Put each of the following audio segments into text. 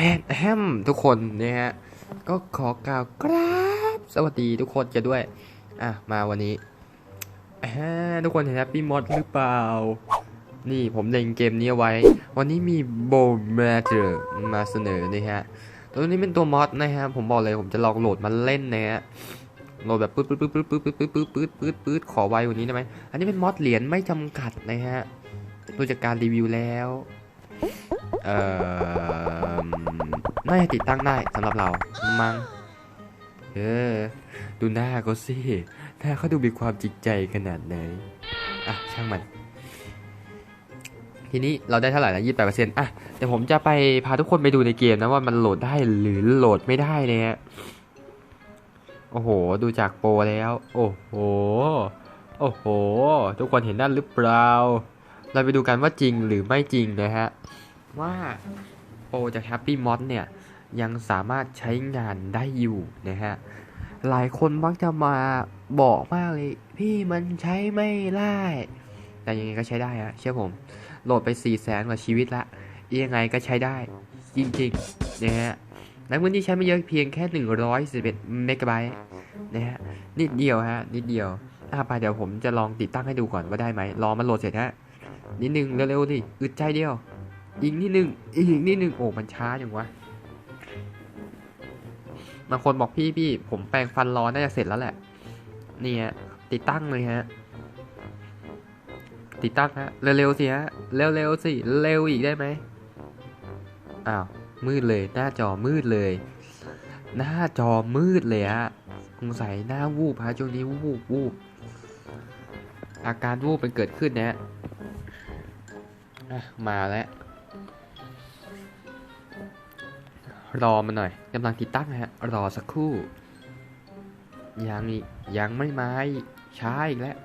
แอนแฮมทุกคนนะฮะก็ขอกล่าวกราบสวัสดีทุกคนกันด้วย อะ มาวันนี้แอนทุกคนเห็นแฮปปี้มอดหรือเปล่า นี่ผมเล่นเกมนี้ไว้ วันนี้มีโบมเจอร์มาเสนอนะฮะ ตัวนี้เป็นตัวมอดนะฮะ ผมบอกเลยผมจะลองโหลดมาเล่นนะฮะโหลดแบบปื๊ดปื๊ดปื๊ดปื๊ดปื๊ดปื๊ดปื๊ดปื๊ดปื๊ดปื๊ดขอไวกว่านี้ได้ไหมอันนี้เป็นมอดเหรียญไม่จำกัดนะฮะดูจากการรีวิวแล้ว เอ่อน่าจะติดตั้งได้สำหรับเรา มัง้ง เออ ดูหน้าเขาสิ หน้าเขาดูมีความจริงใจขนาดไหน อะ ช่างมัน ทีนี้เราได้เท่าไหร่ละยี่สิบแปดเปอร์เซ็นต์อะเดี๋ยวผมจะไปพาทุกคนไปดูในเกมนะว่ามันโหลดได้หรือโหลดไม่ได้เนี่ย โอ้โห ดูจากโปรแล้ว โอ้โห โอ้โห ทุกคนเห็นนั่นหรือเปล่า เราไปดูกันว่าจริงหรือไม่จริงนะฮะ ว่าโปรจาก Happy Mod เนี่ย ยังสามารถใช้งานได้อยู่นะฮะ หลายคนมักจะมาบอกมากเลย พี่มันใช้ไม่ได้ แต่ยังไงก็ใช้ได้ฮะเชื่อผม โหลดไป4ี่แสนกว่าชีวิตละยังไงก็ใช้ได้จริงๆนะฮะและพื้นที่ใช้ไม่เยอะเพียงแค่ 111เมกะไบต์นะฮะนิดเดียวฮะ นิดเดียวอะไปเดี๋ยวผมจะลองติดตั้งให้ดูก่อนว่าได้ไหมรอมันโหลดเสร็จฮะนิดนึงเร็วๆดิอึดใจเดียว อีกนิดนึง อีกนิดนึง โอ้ มันช้าอย่างวะ บางคนบอกพี่พี่ ผมแปรงฟันรอน่าจะเสร็จแล้วแหละ เนี่ยติดตั้งเลยฮะ ติดตั้งฮะ เร็วๆสิฮะ เร็วๆสิ เร็วอีกได้ไหมอ้าว มืดเลย หน้าจอมืดเลย หน้าจอมืดเลยฮะสงสัยหน้าวูบฮะช่วงนี้วูบวูบอาการวูบเป็นเกิดขึ้นนะฮะอะมาแล้ว รอมาหน่อยกำลังติดตั้งนะฮะ รอสักครู่ ยังยังไม่มาอีกช้าอีกแล้ว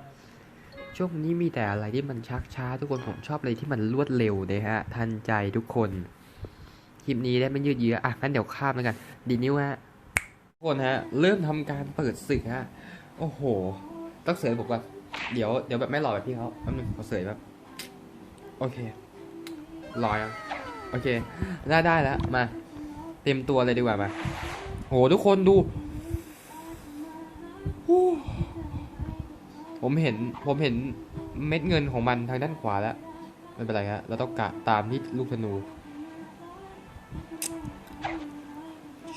ช่วงนี้มีแต่อะไรที่มันชักช้า ทุกคนผมชอบอะไรที่มันรวดเร็วนะฮะ ทันใจทุกคน คลิปนี้ได้ไม่ยืดเยื้อ อะงั้นเดี๋ยวข้ามแล้วกัน ดีนิ้วฮะทุกคนฮะ เริ่มทำการเปิดศึกฮะ โอ้โห ต้องเสยผมก่อน เดี๋ยวเดี๋ยวแบบไม่หล่อแบบพี่เขาแป๊บนึงขอเสยแบบ โอเค รอยังโอเค ได้ได้แล้ว มา เต็มตัวเลยดีกว่ามาโหทุกคนดูผมเห็นผมเห็นเม็ดเงินของมันทางด้านขวาแล้วไม่เป็นไรฮะเราต้องกะตามที่ลูกธนู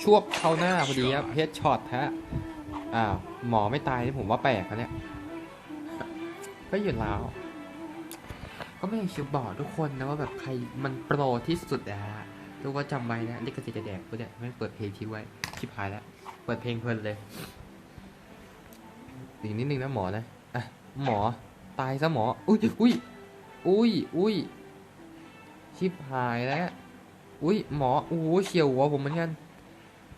ชวบเข้าหน้าพอดีครับเฮดช็อตฮะอ้าวหมอไม่ตายนี่ผมว่าแปลกนะเนี่ยก็อยู่แล้ว ก็ไม่อยากจะบอกทุกคนนะว่าแบบใครมันโปรที่สุดอะ ฮะทุกคนจำไว้นะนี่ก็จะแดกปุ๊บเนี่ยไม่เปิดเพลงทิ้งไว้ชิบหายแล้ว เปิดเพลงเพลินเลยอีกนิดนึงนะหมอนะอะหมอตายซะหมอ อุ้ยอุ้ยอุ้ยอุ้ยชิบหายแล้ว อุ้ยหมอโอ้โหเฉียวหัวผมเหมือนกัน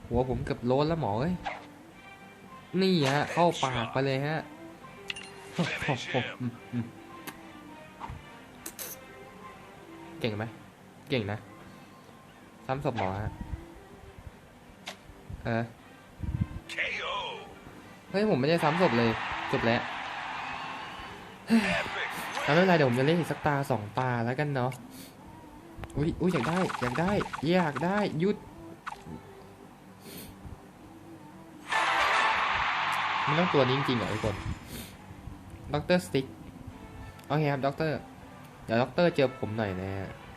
หัวผมเกือบโลนแล้วหมอเอ้ยนี่ฮะ เข้าปากไปเลยฮะโอ้โหอืมอืมเก่งไหมเก่งนะ ซ้ำศพหมอฮะ เออ KO. เฮ้ย ผมไม่ได้ซ้ำศพเลย จบแล้ว Epic เอาไม่เป็นไรเดี๋ยวผมจะเล่นอีกสักตาสองตาแล้วกันเนาะ อุ้ยอุ้ยอยากได้ อยากได้ อยากได้หยุดมันต้องตัวนี้จริงๆเหรอทุกคนด็อกเตอร์สติ๊ก โอเคครับด็อกเตอร์ เดี๋ยวด็อกเตอร์เจอผมหน่อยนะฮะอ่า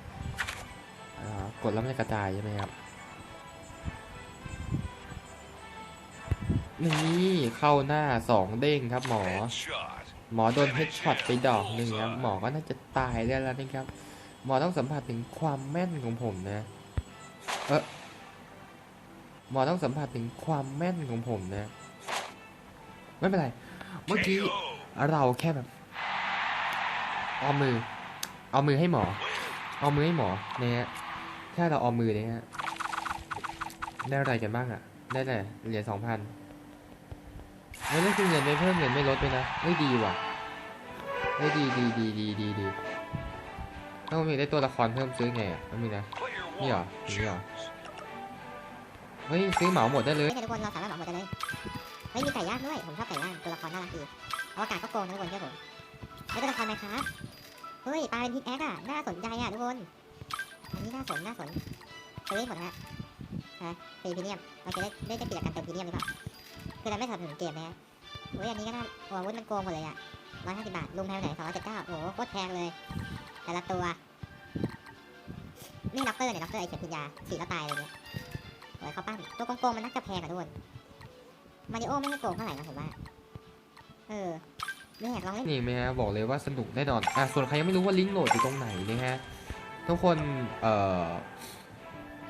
กดแล้วมันจะกระจายใช่ไหมครับ นี่เข้าหน้าสองเด้งครับหมอ หมอโดนเฮดช็อตไปดอกหนึ่งครับหมอก็น่าจะตายได้แล้วนะครับ หมอต้องสัมผัสถึงความแม่นของผมนะ เออหมอต้องสัมผัสถึงความแม่นของผมนะ ไม่เป็นไร เมื่อกี้เราแค่แบบเอามือ เอามือให้หมอ เอามือให้หมอเนี่ย ฮะแค่เราเอามือเนี่ยฮะได้อะไรกันบ้างอะได้แต่เหรียญสองพันไม่ได้คือเงินไม่เพิ่มเงินไม่ลดด้วยนะเฮ้ยดีว่ะเฮ้ยดีดีดีดีดีดีต้องมีได้ตัวละครเพิ่มซื้อไงอะต้องมีนะ Player Yeah, one yeah. choose. เฮ้ยซื้อเหมาหมดได้เลยทุกคนเราสามารถเหมาหมดได้เลยเฮ้ยมีไก่ย่างด้วยผมชอบไก่ย่างตัวละครน่ารักดีอวกาศก็โกงนะทุกคนเชื่อผมไม่ตัวละครไหมครับเฮ้ยปลาเป็นพิกแอคอะน่าสนใจอะทุกคน อันนี้น่าสนน่าสนไปซื้อให้หมดนะฮะนะฟรีพรีเมียมเราจะได้ได้ได้กิจกรรเติมพรีเมียมหรือเปล่าคือเราไม่สนับสนุนเกมนะฮะโอ้ยอันนี้ก็น่าโอ้อาวุธมันโกงหมดเลยอะร้อยห้าสิบบาทลุงแพงไหนสองร้อยเจ็ดเก้าโอ้โหโคตรแพงเลย แต่ละตัวนี่น็อกเตอร์เนี่ยน็อกเตอร์ไอเขียนพิญญาฉีดแล้วตายอะไรเงี้ยโอ้ยเขาปั้นตัวโกงๆมันนักจะแพงอะทุกคนมาริโอไม่ให้โกงเท่าไหร่นะผมว่า เออไม่อยากลองเล่นนี่ไหมฮะบอกเลยว่าสนุกแน่นอนอะส่วนใครยังไม่รู้ว่าลิงก์โหลดอยู่ตรงไหนนะฮะ ทุกคนเอ่อ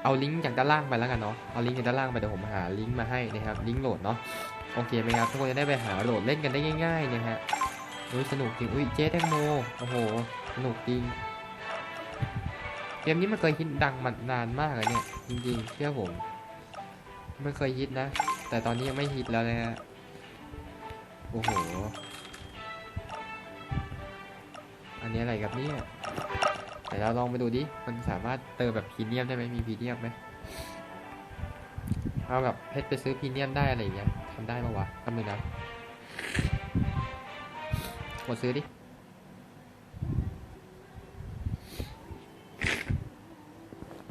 เอาลิงก์จากด้านล่างไปแล้วกันเนาะ เอาลิงก์จากด้านล่างไปเดี๋ยวผมหาลิงก์มาให้นะครับ ลิงก์โหลดเนาะ โอเคไหมครับ ทุกคนจะได้ไปหาโหลดเล่นกันได้ง่ายๆนะฮะอุ้ยสนุกจริง อุ้ยเจ๊แตงโม โอ้โห สนุกจริง เกมนี้มันเคยฮิตดังมานานมากเลยเนี่ย จริงๆ เชื่อผมไม่เคยฮิตนะ แต่ตอนนี้ยังไม่ฮิตแล้วนะฮะ โอ้โห อันนี้อะไรครับเนี่ย แต่เราลองไปดูดิ มันสามารถเติมแบบพรีเมียมได้ไหมมีพรีเมียมไหมเอาแบบเพชรไปซื้อพรีเมียมได้อะไรอย่างเงี้ยทำได้ปะวะทำเลยนะกดซื้อดิ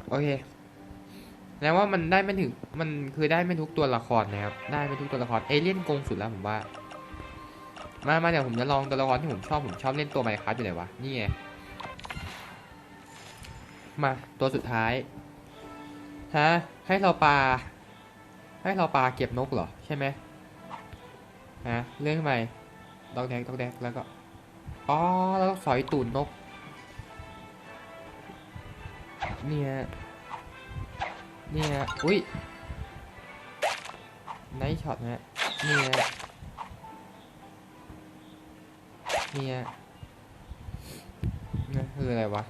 โอเคแล้วว่ามันได้ไม่ถึง มันคือได้ไม่ทุกตัวละครนะครับ ได้ไม่ทุกตัวละคร เอเลี่ยนโกงสุดแล้วผมว่า มา มาเดี๋ยวผมจะลองตัวละครที่ผมชอบ ผมชอบเล่นตัวไมค์ครับอยู่ไหนวะ นี่ไง มา ตัวสุดท้าย ฮะ ให้เราปลา ให้เราปลาเก็บนกเหรอ ใช่ไหมฮะ เรื่องทำไมดอกแดกดอกแดกแล้วก็ อ๋อ แล้วก็สอยตูดนก เนี่ย เนี่ย อุ้ยไนท์ช็อตนะเนี่ย เนี่ยนี่คืออะไรวะ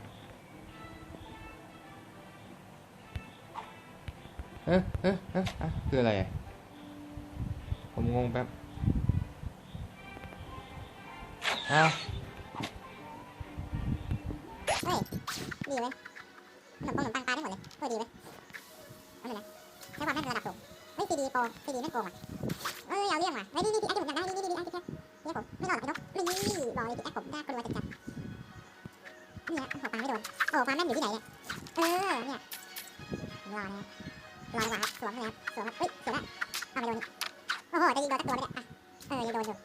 เอ๊ะเอ๊ะเอ๊ะอะคืออะไรอะ ผมงงแป๊บอ้าวเฮ้ย ดีเว้ยขนมปังขนมปังปลาได้หมดเลยเฮ้ยดีเว้ยเอาเลยนะใช้ความแม่นระดับสูงเฮ้ยซีดีโปรซีดีไม่โกงอะเอ้ยเอาเรื่องว่ะเฮ้ยนี่นี่พี่แอคผมจำได้นี่นี่นี่แอคพี่แอคนี่ผมไม่รอดหรอกไอ้นกนี่บอเลยพี่แอคผมน่ากลัวจัดจัดนี่ฮะโอ้โหปลาไม่โดนโอ้โหความแม่นอยู่ที่ไหนเนี่ยเออเนี่ยรอนะ รอดีกว่าครับสวมเลยครับสวมครับเฮ้ยสวยละเอาไม่โดนอีกโอ้โหจะยิงโดนสักตัวไหมเนี่ยอะเออยังโดนอยู่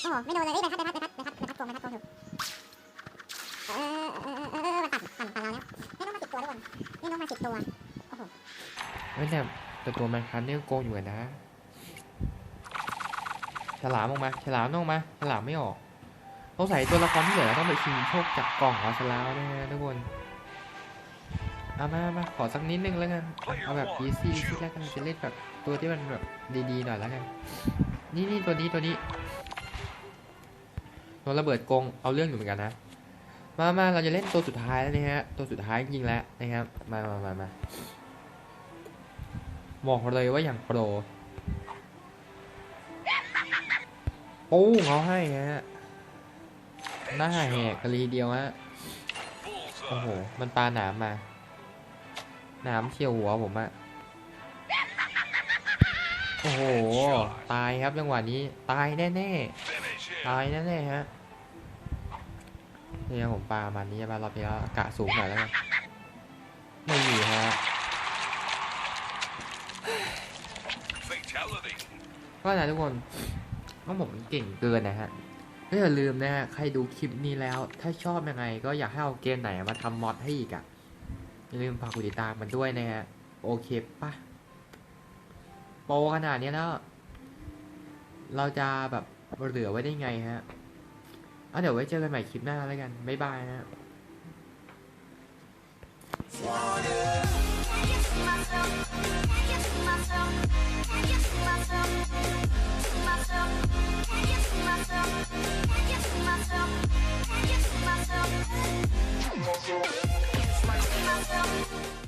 โอ้โหไม่โดนเลยเฮ้ยใบพัดใบพัดใบพัดใบพัดใบพัดโกงใบพัดโกงอยู่เออเออเออเออมันปั่นปั่นปั่นเราแล้วได้นกมาสิบตัวทุกคนได้นกมาสิบตัวเฮ้ยแต่แต่ตัวมันคันนี่โกงอยู่นะ ฉลามออกมาฉลามต้องอกมาฉลามไม่ออกต้องใส่ตัวละครที่เหลือต้องไปชิงโชคจากกล่องของฉลามนะฮะทุกคน เอามามาขอสักนิดนึงแล้วกัน เอาแบบ easy easy แล้วกันจะเล่นแบบตัวที่มันแบบดีๆหน่อยแล้วกัน นี่นี่ตัวนี้ตัวนี้ตัวระเบิดกงเอาเรื่องอยู่เหมือนกันนะ มามาเราจะเล่นตัวสุดท้ายแล้วนะฮะ ตัวสุดท้ายจริงๆแล้วนะครับ มามามามาบอกเลยว่าอย่างโปรปู้เขาให้ฮะ หน้าแหกกะลีเดียวฮะ โอ้โห มันปลาหนามมา นามเฉียวหัวผมอะโอ้โห ตายครับจังหวะนี้ ตายแน่ๆ ตายแน่ๆฮะเนี่ยผมปลามันนี้มารอบนี้แล้วกะสูงหน่อยแล้วกันไม่อยู่ฮะก็นะทุกคนก็ผมเก่งเกินนะฮะก็อย่าลืมนะฮะใครดูคลิปนี้แล้ว ถ้าชอบยังไง ก็อยากให้เอาเกมไหนมาทำมอดให้อีกอะ่ะ อย่าลืมฝากกดติดตามมันด้วยนะฮะ โอเคปะโปรขนาดนี้แล้ว เราจะแบบเหลือไว้ได้ไงฮะ เอาเดี๋ยวไว้เจอกันใหม่คลิปหน้าแล้วกัน บ๊ายบายฮะ Thank you. myself.